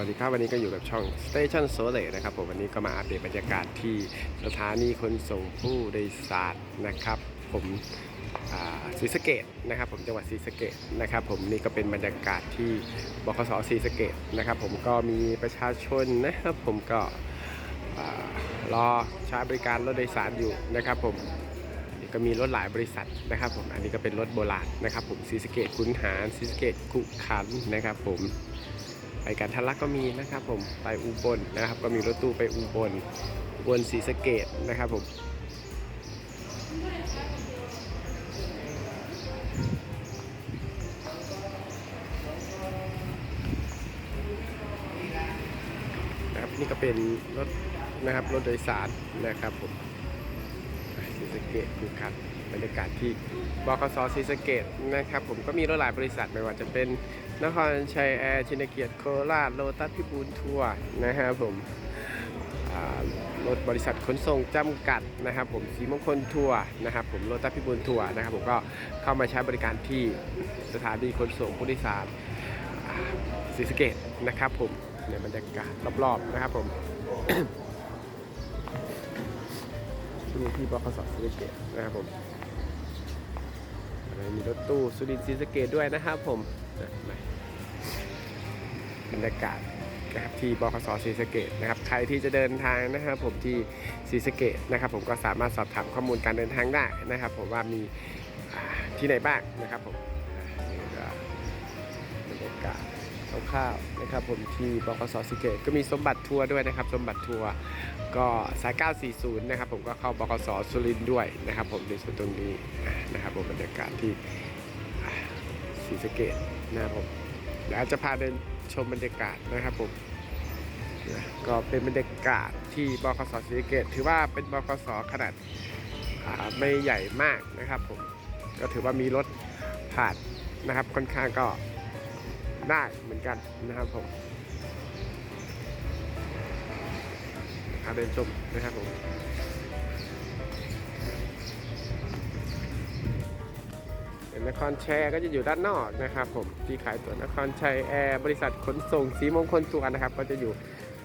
วัสดีครับ วันนี้ก็อยู่กับช่อง Station s o l e นะครับผมวันนี้ก็มาอัปเดตบรรยากาศที่สถานีขนส่งผู้โดยสารนะครับ ผมศรีสะเกดนะครับผมจังหวัดศรีสะเกดนะครับผมนี่ก็เป็นบรรยากาศที่บขสศรีสะเกดนะครับผมก็มีประชาชนนะครับผมก็รอใช้บริการรถโดยสารอยู่นะครับผมก็มีรถหลายบริษัทนะครับผมอันนี้ก็เป็นรถโบราณนะครับผมซีสะเกตขุนหารซีสะเกตคุขันนะครับผม ไปกันทะลักก็มีนะครับผมไปอุบลนะครับ ก็มีรถตู้ไปอุบลอุบลศรีสะเกดนะครับผมนะครับนี่ก็เป็นรถนะครับรถโดยสารนะครับผมศรีสะเกดคือครั บรรยากาศที่บกสศรีสะเกดนะครับ ผมก็มีรถหลายบริษัทไม่ว่าจะเป็นนครชัยแอร์ชินเกียรติโคราชโลตัสพิบูลทัวร์นะครับผมรถบริษัทขนส่งจำกัดนะครับผมสีมงคลทัวร์นะครับผมโลตัสพิบูลทัวร์นะครับผมก็เข้ามาใช้บริการที่สถานีขนส่งผู้โดยสารอ่าศรีสะเกดนะครับผมในบรรยากาศรอบๆนะครับผม ที่ที่บขสศรีสเกตนะครับผมมีรถตู้สุรินทร์ศรีสะเกตด้วยนะครับผมบรรยากาศนะครับที่บขสศรีสะเกตนะครับใครที่จะเดินทางนะครับผมที่ศรีสะเกตนะครับ ผมก็สามารถสอบถามข้อมูลการเดินทางได้นะครับ ผมว่ามีที่ไหนบ้างนะครับผม คร่าวนะครับผมที่บขสศสะเกดก็มีสมบัติทัวร์ด้วยนะครับ สมบัติทัวร์ก็สาย 940 นะครับผมก็เข้าบกสสุรินด้วยนะครับผมในส่วนตรงนี้นะครับผมบรรยากาศที่ศรีสะเกดนะครับผมเดี๋ยวจะพาเดินชมบรรยากาศนะครับผมนะก็เป็นบรรยากาศที่บกสศรีสะเกดถือว่าเป็นบกสขนาดาไม่ใหญ่มากนะครับผมก็ถือว่ามีรถผ่านนะครับค่อนข้างก็ ได้เหมือนกันนะครับผมพาเดินชมนะครับผมเป็นนครแชร์ก็จะอยู่ด้านนอกนะครับผมที่ขายตัวนครชัยแอร์บริษัทขนส่งสีมงคลตัวนะครับ ก็จะอยู่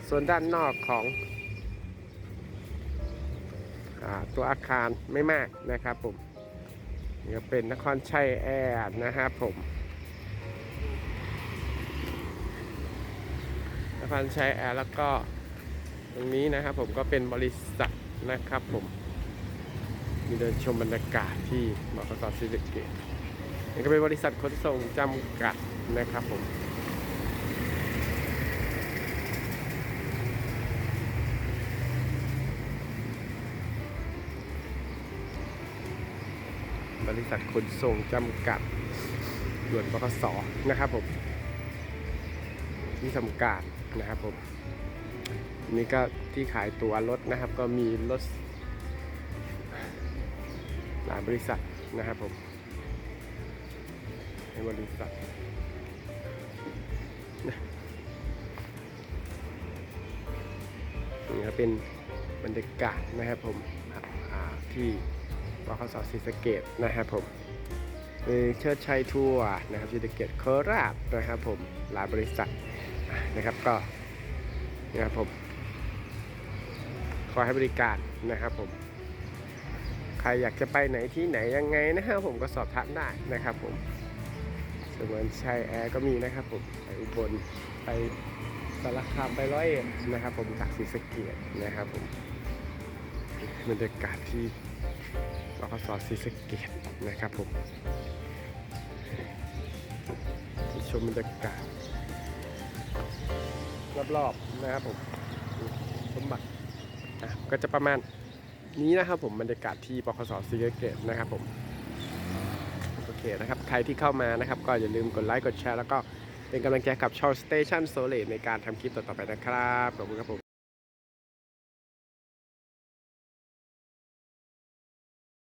ส่วนด้านนอกของอตัวอาคารไม่มากนะครับผมนี่ก็เป็นนครชัยแอร์นะครับผม นครชัยแอร์แล้วก็ตรงนี้นะครับผมก็เป็นบริษัทนะครับผม มีเดินชมบรรยากาศที่บกสศรีสะเกษนี่ก็เป็นบริษัทขนส่งจำกัดนะครับผมบริษัทขนส่งจำกัดด่วนบกสนะครับผม ที่ทำการ นะครับผมนี่ก็ที่ขายตั๋วรถนะครับ ก็มีรถหลายบริษัทนะครับผมในบริษัทนี่ก็เป็นบรรยากาศนะครับผมอ่าที่บขสศรีสะเกดนะครับผมเชิดชัยทัวร์นะครับศรีสะเกดโคราชนะครับผมหลายบริษัท นะครับก็นะครับผมขอให้บริการนะครับผม ใครอยากจะไปไหนที่ไหนยังไงนะครับผมก็สอบถามได้นะครับผมสมวนชัยแอร์ก็มีนะครับผมไปอุบลไปสารคามไปร้อยเอ็ดนะครับผมจากศรีสะเกษนะครับผมบรรยากาศที่บขสศรีสะเกษนะครับผมชมบรรยากาศ รอบๆนะครับผมสมบัติก็จะประมาณนี้นะครับผมบรรยากาศที่ปคสซีเกตนะครับผมโอเคนะครับใครที่เข้ามานะครับ ก็อย่าลืมกดไลค์กดแชร์แล้วก็เป็นกำลังใจกับช่อง Station s o l e ในการทำคลิปต่อๆไปนะครับขอบคุณครับผม